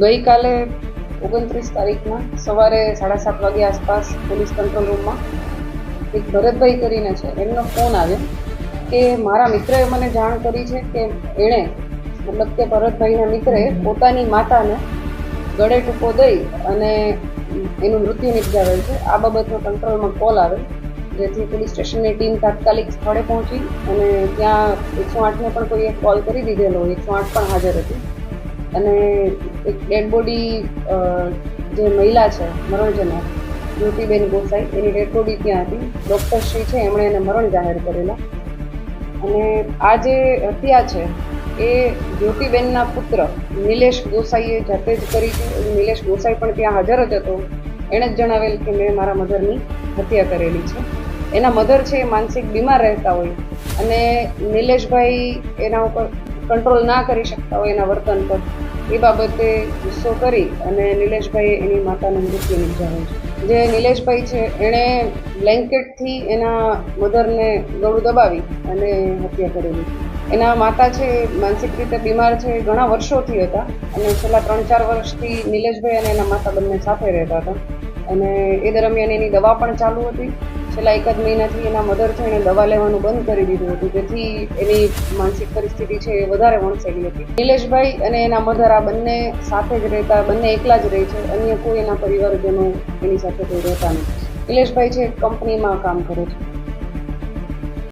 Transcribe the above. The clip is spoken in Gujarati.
ગઈકાલે ઓગણત્રીસ તારીખમાં સવારે સાડા સાત વાગ્યા આસપાસ પોલીસ કંટ્રોલ રૂમમાં એક ભરતભાઈ કરીને છે, એમનો ફોન આવ્યો કે મારા મિત્રએ મને જાણ કરી છે કે એણે, મતલબ કે ભરતભાઈના મિત્રએ પોતાની માતાને ગળે ટૂંકો દઈ અને એનું મૃત્યુ નિપજાવેલ છે. આ બાબતનો કંટ્રોલમાં કોલ આવે જેથી પોલીસ સ્ટેશનની ટીમ તાત્કાલિક સ્થળે પહોંચી અને ત્યાં એકસો આઠને પણ કોઈએ કોલ કરી દીધેલો, એકસો આઠ પણ હાજર હતી. અને એક ડેડ બોડી જે મહિલા છે, મરણજનક, જ્યોતિબેન ગોસાઈ, એની ડેડ બોડી ત્યાં હતી. ડૉક્ટર શ્રી છે, એમણે એને મરણ જાહેર કરેલા. અને આ જે હત્યા છે, એ જ્યોતિબેનના પુત્ર નિલેશ ગોસાઈએ જાતે જ કરી છે. નિલેશ ગોસાઈ પણ ત્યાં હાજર જ હતો. એણે જ જણાવેલ કે મેં મારા મધરની હત્યા કરેલી છે. એના મધર છે, એ માનસિક બીમાર રહેતા હોય અને નિલેશભાઈ એના ઉપર કંટ્રોલ ના કરી શકતા હોય એના વર્તન પર. એ બાબતે ગુસ્સો કરી અને નિલેશભાઈએ એની માતાનું મૃત્યુ નિપજાવ્યું છે. જે નિલેશભાઈ છે, એણે બ્લેન્કેટથી એના મધરને ગળું દબાવી અને હત્યા કરેલી. એના માતા છે, માનસિક રીતે બીમાર છે, ઘણા વર્ષોથી હતા અને છેલ્લા ત્રણ ચાર વર્ષથી નિલેશભાઈ અને એના માતા બંને સાથે રહેતા હતા. અને એ દરમિયાન એની દવા પણ ચાલુ હતી. છેલ્લા જ મહિનાથી એના મધર છે એણે દવા લેવાનું બંધ કરી દીધું હતું. જેથી એની માનસિક પરિસ્થિતિ છે એ વધારે વણસેલી હતી. નિલેશભાઈ અને એના મધર આ બંને સાથે જ રહેતા, બંને એકલા જ રહે છે. અન્ય કોઈ એના પરિવારજનો એની સાથે કોઈ રહેતા નથી. નિલેશભાઈ છે કંપનીમાં કામ કરે છે.